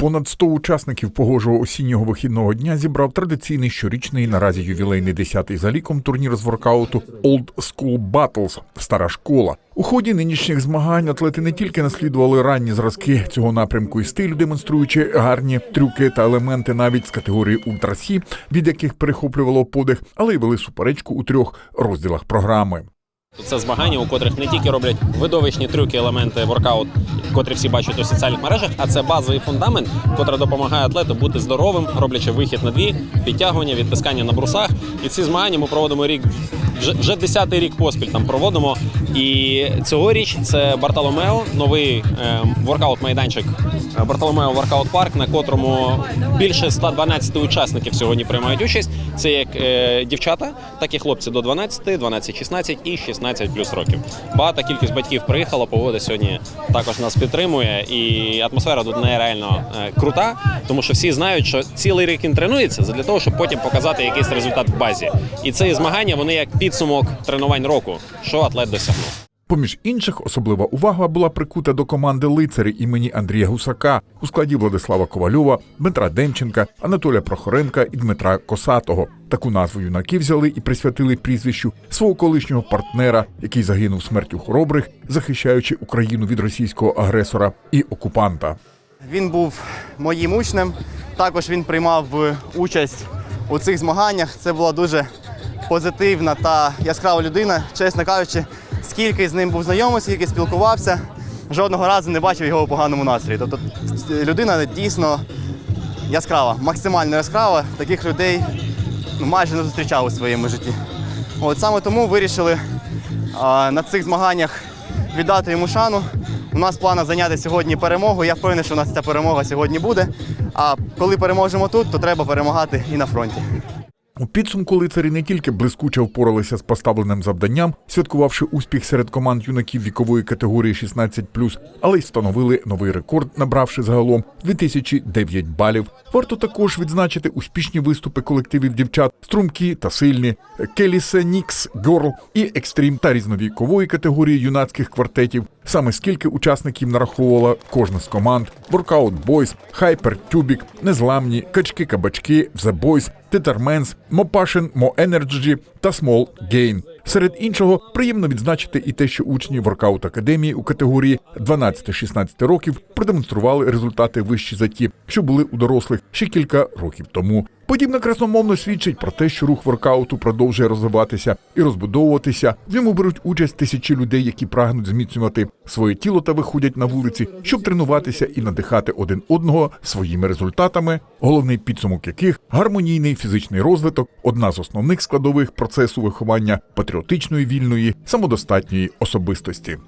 Понад 100 учасників погожого осіннього вихідного дня зібрав традиційний щорічний наразі ювілейний 10-й за ліком турнір з воркауту Old School Battles – стара школа. У ході нинішніх змагань атлети не тільки наслідували ранні зразки цього напрямку і стилю, демонструючи гарні трюки та елементи навіть з категорії ультрасі, від яких перехоплювало подих, але й вели суперечку у трьох розділах програми. Це змагання, у котрих не тільки роблять видовищні трюки, елементи воркаут, котрі всі бачать у соціальних мережах, а це базовий фундамент, котра допомагає атлету бути здоровим, роблячи вихід на дві, підтягування, відтискання на брусах. І ці змагання ми проводимо рік вже вже десятий рік поспіль там проводимо. І цьогоріч це Бартоломео, новий е, воркаут-майданчик е, Бартоломео Воркаут Парк, на котрому більше 112 учасників сьогодні приймають участь. Це як е, дівчата, так і хлопці до 12, 12, 16 і 16 плюс років. Багата кількість батьків приїхала, погода сьогодні також нас підтримує, і атмосфера тут нереально крута, тому що всі знають, що цілий рік він тренується для того, щоб потім показати якийсь результат в базі. І ці змагання вони як підсумок тренувань року, що атлет досягнув. Поміж інших особлива увага була прикута до команди лицарі імені Андрія Гусака у складі Владислава Ковальова, Дмитра Демченка, Анатолія Прохоренка і Дмитра Косатого. Таку назву юнаки взяли і присвятили прізвищу свого колишнього партнера, який загинув смертю хоробрих, захищаючи Україну від російського агресора і окупанта. Він був моїм учнем. Також він приймав е, участь у цих змаганнях. Це була дуже позитивна та яскрава людина. Чесно кажучи, скільки з ним був знайомий, скільки спілкувався, жодного разу не бачив його у поганому настрої. Тобто людина дійсно яскрава, максимально яскрава. Таких людей ну, майже не зустрічав у своєму житті. От саме тому вирішили а, на цих змаганнях віддати йому шану. У нас в планах зайняти сьогодні перемогу. Я впевнений, що у нас ця перемога сьогодні буде. А коли переможемо тут, то треба перемагати і на фронті. У підсумку лицарі не тільки блискуче впоралися з поставленим завданням, святкувавши успіх серед команд юнаків вікової категорії 16+, але й встановили новий рекорд, набравши загалом 2009 балів. Варто також відзначити успішні виступи колективів дівчат струмкі та сильні, Келісе Нікс Герл і екстрім та різновікової категорії юнацьких квартетів. Саме скільки учасників нараховувала кожна з команд: Workout Boys, Hyper Тюбік, Незламні, Качки Кабачки, The Boys, Тетерменс, Мопашин, Мо Energy та Смол Гейн. Серед іншого, приємно відзначити і те, що учні воркаут академії у категорії 12-16 років продемонстрували результати вищі за ті, що були у дорослих ще кілька років тому. Подібно красномовно свідчить про те, що рух воркауту продовжує розвиватися і розбудовуватися. В ньому беруть участь тисячі людей, які прагнуть зміцнювати своє тіло та виходять на вулиці, щоб тренуватися і надихати один одного своїми результатами, головний підсумок яких гармонійний фізичний розвиток одна з основних складових процесу виховання патріотичної вільної самодостатньої особистості.